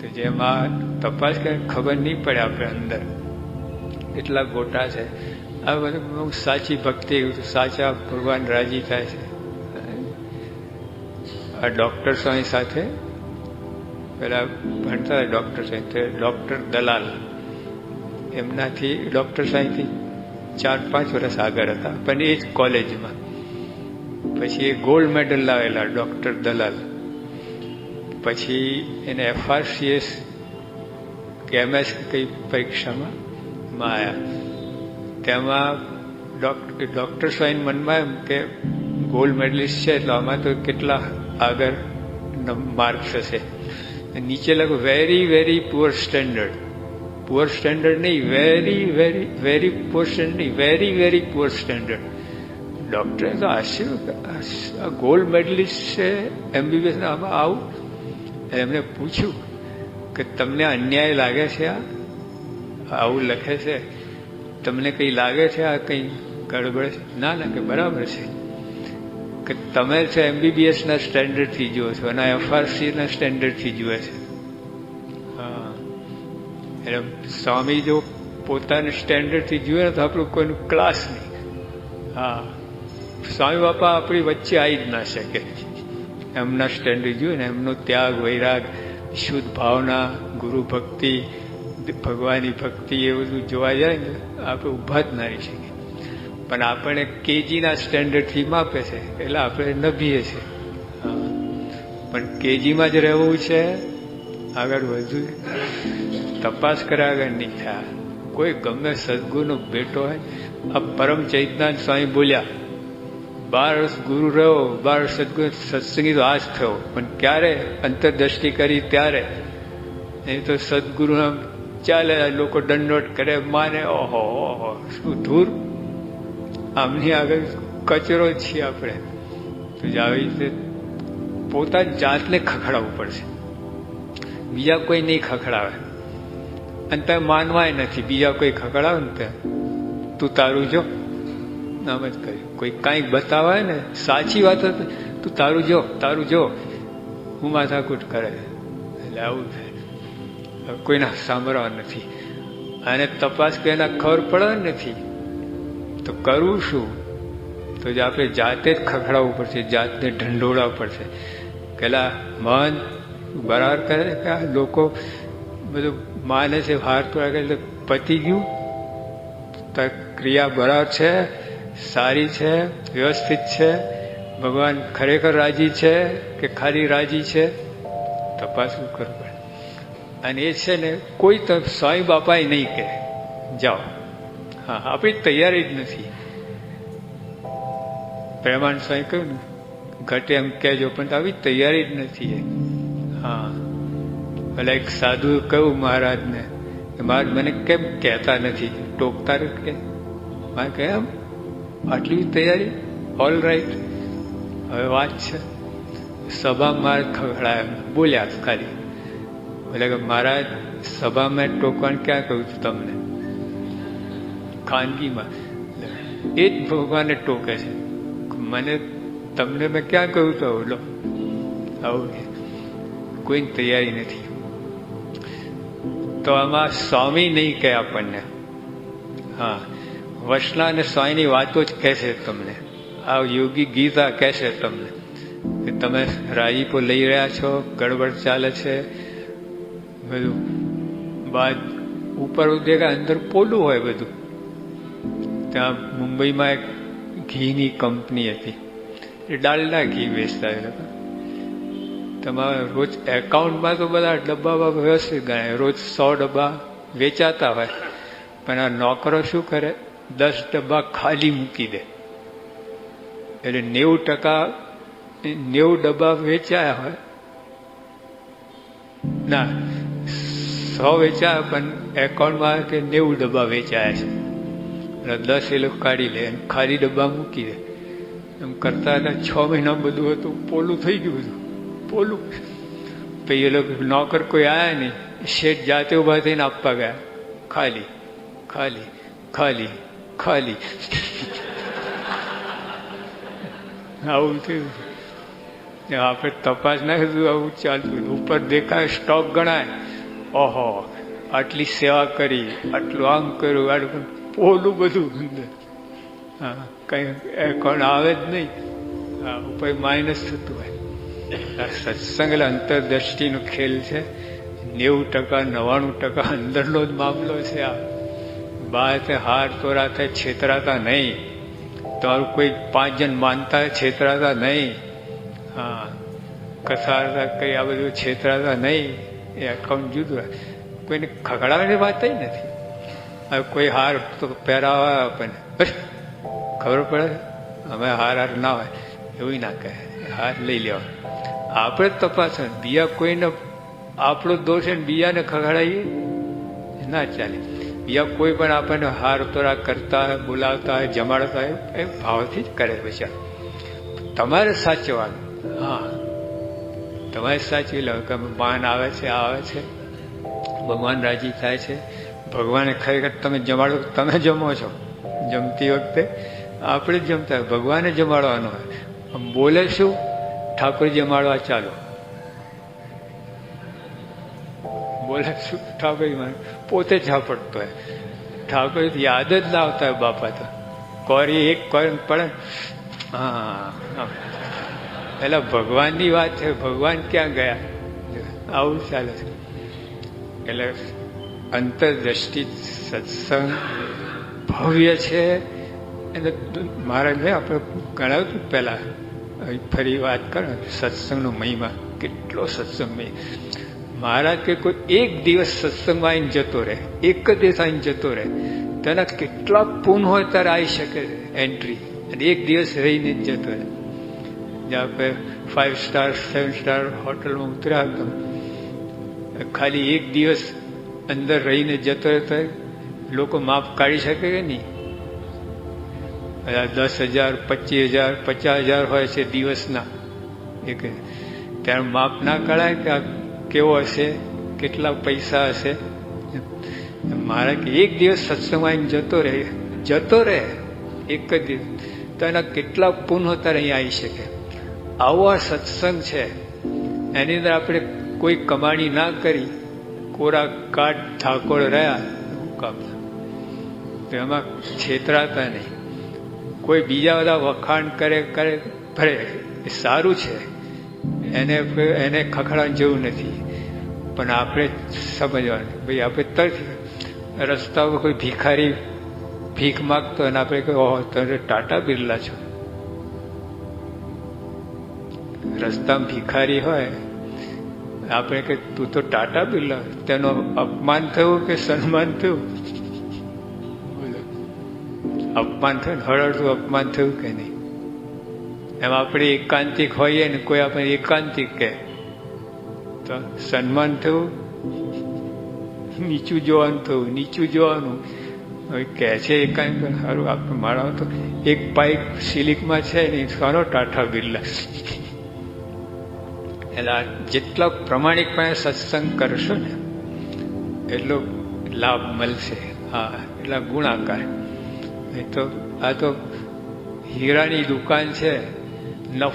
તો જેમાં તપાસ કરે, ખબર નહીં પડે આપણે અંદર. કેટલા ગોટા છે. આ બધું સાચી ભક્તિ, સાચા ભગવાન રાજી થાય છે. આ ડૉક્ટર સ્વામી સાથે, પેલા ભણતા ડૉક્ટર સ્વામી, તે ડોક્ટર દલાલ. એમનાથી, ડૉક્ટર સ્વામીથી ચાર, પાંચ વર્ષ આગળ હતા. પણ એ જ કોલેજમાં. પછી એ ગોલ્ડ મેડલ લાવેલા ડૉક્ટર દલાલ. પછી એને એફઆરસીએસ કે એમએસ કઈ પરીક્ષામાં આવ્યા. તેમાં ડોક્ટર સ્વાઈન મનમાં એમ કે ગોલ્ડ મેડલિસ્ટ છે એટલે આમાં તો કેટલા આગળ માર્ક્સ હશે. નીચે લખો very very poor standard poor standard નહીં very very very poor standard નહીં વેરી વેરી પુઅર સ્ટેન્ડર્ડ ડોક્ટરે તો આશ્ચર્ય ગોલ્ડ મેડલિસ્ટ છે એમબીબીએસ આમાં આવું એમને પૂછ્યું કે તમને અન્યાય લાગે છે આ? આવું લખે છે. તમને કંઈ લાગે છે આ કંઈ ગડબડ? છે ના ના કે બરાબર છે. કે તમે છે એમબીબીએસના સ્ટેન્ડર્ડથી જુઓ છો અને એફઆરસીના સ્ટેન્ડર્ડથી જુએ છે. હા. એટલે સ્વામી જો પોતાના સ્ટેન્ડર્ડથી જુએ ને તો આપણું કોઈનું ક્લાસ નહીં. હા. સ્વામી બાપા આપણી વચ્ચે આવી જ ના શકે. એમના સ્ટેન્ડર્ડ જોઈએ ને, એમનો ત્યાગ, વૈરાગ, શુદ્ધ ભાવના, ગુરુ ભક્તિ, ભગવાનની ભક્તિ એ બધું જોવા જાય ને, આપણે ઊભા જ ના રહી શકીએ. પણ આપણે કેજીના સ્ટેન્ડર્ડથી માપે છે, એટલે આપણે નભીએ છીએ. પણ કેજીમાં જ રહેવું છે, આગળ વધુ તપાસ કર્યા આગળ નહીં થયા. કોઈ ગમે સદગુરુનો બેટો હોય, આ પરમ ચૈતનાથ સ્વામી બોલ્યા બાર ગુરુ રહ્યો બાર સદગુરુ સત્સંગી તો આજ થયો. પણ ક્યારે અંતરદ્રષ્ટિ કરી? ત્યારે. એ તો સદગુરુ ચાલે, લોકો દંડોટ કરે, માને, ઓહો ઓહો, શું ધૂર? આમની આગળ કચરો છીએ આપણે. તો આવી રીતે પોતાની જાતને ખખડાવવું પડશે. બીજા કોઈ નહીં ખખડાવે. અને તમે માનવાય નથી. બીજા કોઈ ખખડાવે ને તે તું તારું જો. નામ જ કર્યું કોઈ કાંઈક બતાવે ને, સાચી વાત તું તારું જો તારું જો. હું માથાકૂટ કરે. એટલે આવું થાય કોઈના સાંભળવા નથી. અને તપાસ કોઈના ખબર પડે નથી. તો કરવું શું? તો જે આપણે જાતે જ ખખડાવવું પડશે, જાતને ઢંઢોળવા પડશે. પેલા મન બરાબર કરે કે આ લોકો બધું માને છે, હાર તો પતી ગયું. ક્રિયા બરાબર છે. સારી છે, વ્યવસ્થિત છે, ભગવાન ખરેખર રાજી છે કે ખાલી રાજી છે? તપાસવું કરવું પડે અને એ છે ને, કોઈ સ્વામી બાપાએ નહીં કહે. જાઓ. હા, આપણી તૈયારી જ નથી. પ્રેમાન સ્વામી કહ્યું ને, ઘટે એમ કહેજો, પણ આવી તૈયારી જ નથી હા. એટલે એક સાધુ કહ્યું મહારાજને મહારાજ મને કેમ કહેતા નથી? ટોકતા કે? મારે કેમ આટલી તૈયારી? ઓલ રાઈટ હવે વાત છે. સભામાં માર ખખડાય બોલ્યા ખાલી. એટલે કે મારા સભામાં ટોકવાનું ક્યાં કહ્યું છું તમને? ખાનગીમાં. એ જ ભગવાને ટોકે છે. મને, તમને મેં ક્યાં કહ્યું તો? લો આવું કોઈની તૈયારી નથી. તો આમાં સ્વામી નહીં કહે આપણને. હા. વસલા અને સ્વામીની વાતો જ કહેશે તમને. આ યોગી ગીતા કહેશે તમને કે તમે રાજીપો લઈ રહ્યા છો, ગડબડ ચાલે છે. બધું બાદ ઉપર દેખા અંદર પોલું હોય બધું. ત્યાં મુંબઈમાં એક ઘીની કંપની હતી. એ ડાલડા ઘી વેચતા એ તમારે રોજ એકાઉન્ટમાં તો બધા ડબ્બા વ્યવસ્થિત ગણાય. રોજ સો ડબ્બા વેચાતા હોય. પણ આ નોકરો શું કરે? દસ ડબ્બા ખાલી મૂકી દે. એટલે નેવું ટકા, નેવું ડબ્બા વેચાયા હોય. ના, સો વેચાયા, પણ એકાઉન્ટમાં કે નેવું ડબ્બા વેચાયા છે. એટલે દસ એ લોકો કાઢી લે, અને ખાલી ડબ્બા મૂકી દે. એમ કરતા હતા છ મહિના બધું હતું પોલું થઈ ગયું બધું. પોલું. પછી એ લોકો નોકર કોઈ આવ્યા નહીં. શેઠ જાતે ઊભા થઈને આપવા ગયા. ખાલી ખાલી ખાલી. ખાલી. આવું થયું. આપણે તપાસ ના કીધું, આવું ચાલતું ઉપર દેખાય સ્ટોક ગણાય. ઓહો, આટલી સેવા કરી, આટલું આમ કર્યું, આટલું પોલું બધું. હા, કઈ કોણ આવે જ નહીં. હા, ઉપર માઇનસ થતું હોય. સત્સંગ એટલે અંતરદ્રષ્ટિનો ખેલ છે. નેવું ટકા નવાણું ટકા અંદરનો જ મામલો છે આ. બહાર હાર તોરા થાય છેતરાતા નહીં. તમારું કોઈ પાંચ જણ માનતા છેતરાતા નહીં. હા કસારતા કઈ આ બધું છેતરાતા નહીં. એ અકાઉન્ટ જુદું કોઈને ખગડાવાની વાત જ નથી. હવે કોઈ હાર તો પહેરાવા આપણને ખબર પડે? અમે હાર હાર ના હોય. એવું ના કહે. હાર લઈ લેવા આપણે જ તપાસ બીજા કોઈને આપણો દોષ બીજાને ખગડાવીએ ના ચાલે. બીજા કોઈ પણ આપણને હાર તોરા કરતા હોય બોલાવતા હોય જમાડતા હોય એ ભાવથી જ કરે પછી તમારે સાચવાનું હા તમારે સાચવી લો કે માન આવે છે આવે છે ભગવાન રાજી થાય છે ભગવાને ખરેખર તમે જમાડો તમે જમો છો જમતી વખતે આપણે જ જમતા ભગવાને જમાડવાનો હોય બોલે શું ઠાકોર જમાડવા ચાલો બોલે, શું ઠાકોર પોતે ઝાપડતો હોય. ઠાકોર યાદ જ લાવતા હોય બાપા તો. કોરી એક કોરી પડે. હા એટલે ભગવાનની વાત છે, ભગવાન ક્યાં ગયા? આવું ચાલે છે. એટલે અંતરદ્રષ્ટિ સત્સંગ ભવ્ય છે. એટલે મારે મેં આપણે ગણાવ્યું પહેલા. ફરી વાત કરો, સત્સંગનો મહિમા. કેટલો સત્સંગ મહારાજ કે કોઈ એક દિવસ સત્સંગમાં આવીને જતો રહે, એક જ દિવસ આવીને જતો રહે તેના કેટલા પૂન હોય ત્યારે આવી શકે એન્ટ્રી અને એક દિવસ રહીને જ જતો રહે. જ્યાં આપણે ફાઇવ સ્ટાર સેવન સ્ટાર હોટલમાં ઉતર્યા તો ખાલી એક દિવસ અંદર રહીને જતો રહેતો લોકો માપ કાઢી શકે કે નહીં? દસ હજાર, પચીસ હજાર, પચાસ હજાર હોય છે દિવસના. એક ત્યારે માપ ના કાઢાય કે કેવો હશે, કેટલા પૈસા હશે? મારે એક દિવસ સત્સંગમાં જતો રહે જતો રહે, એક જ દિવસ. તો એના કેટલા પુનઃ ત્યારે અહીંયા આવી શકે. આવો સત્સંગ છે. એની અંદર આપણે કોઈ કમાણી ના કરી, કોરા કાટ ઠાકોર રહ્યા કામ. તો એમાં છેતરાતા નહીં. કોઈ બીજા બધા વખાણ કરે કરે ભરે એ સારું છે. એને એને ખખડાણ જેવું નથી. પણ આપણે સમજવાનું ભાઈ આપણે તરત રસ્તા પર કોઈ ભિખારી ભીખ માગતો અને આપણે કહે, ઓહો, તમે ટાટા બિરલા છો. રસ્તામાં ભિખારી હોય, આપણે કે તું તો ટાટા બિરલા તેનો અપમાન થયું કે સન્માન થયું? અપમાન થયું હળળતું અપમાન થયું કે નહીં? એમ આપણે એકાંતિક હોઈએ ને કોઈ આપણે એકાંતિક કે. તો સન્માન થયું નીચું જોવાનું થયું નીચું જોવાનું. કહે છે એકાંત સારું, આપણે મારા તો એક પાઇપ સિલિકમાં છે ને સારો ટાટા બિરલા. એટલે જેટલા પ્રમાણિકપણે સત્સંગ કરશો ને, એટલો લાભ મળશે. હા, એટલા ગુણાકાર. એ તો, આ તો હીરાની દુકાન છે. no